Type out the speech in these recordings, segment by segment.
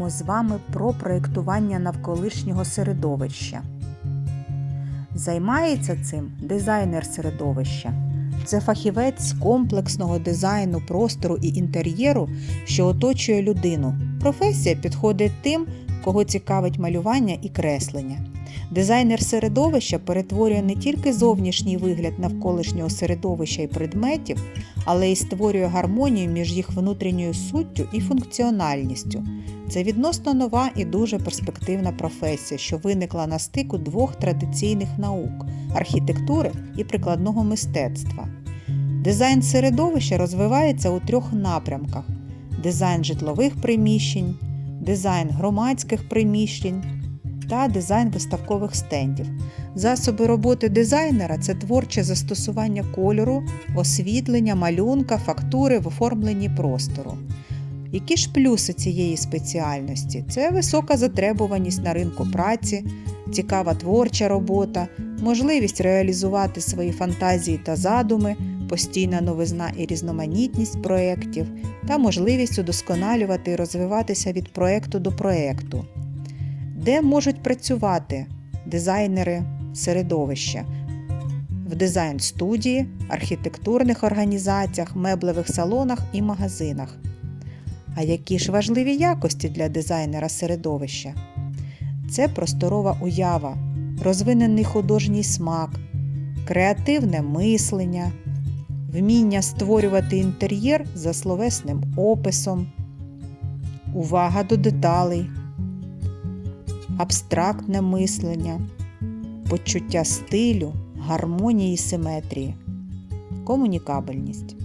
поговоримо з вами про проєктування навколишнього середовища. Займається цим дизайнер середовища. Це фахівець комплексного дизайну простору і інтер'єру, що оточує людину. Професія підходить тим, кого цікавить малювання і креслення. Дизайнер середовища перетворює не тільки зовнішній вигляд навколишнього середовища і предметів, але й створює гармонію між їх внутрішньою суттю і функціональністю. Це відносно нова і дуже перспективна професія, що виникла на стику двох традиційних наук архітектури і прикладного мистецтва. Дизайн середовища розвивається у трьох напрямках: дизайн житлових приміщень, дизайн громадських приміщень та дизайн виставкових стендів. Засоби роботи дизайнера це творче застосування кольору, освітлення, малюнка, фактури в оформленні простору. Які ж плюси цієї спеціальності? Це висока затребуваність на ринку праці, цікава творча робота, можливість реалізувати свої фантазії та задуми, постійна новизна і різноманітність проєктів та можливість удосконалювати і розвиватися від проєкту до проєкту. Де можуть працювати дизайнери середовища? В дизайн-студії, архітектурних організаціях, меблевих салонах і магазинах. А які ж важливі якості для дизайнера середовища? Це просторова уява, розвинений художній смак, креативне мислення, вміння створювати інтер'єр за словесним описом, увага до деталей, абстрактне мислення, почуття стилю, гармонії і симетрії, комунікабельність.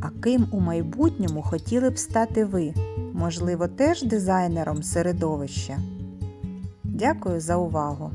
А ким у майбутньому хотіли б стати ви? Можливо, теж дизайнером середовища? Дякую за увагу!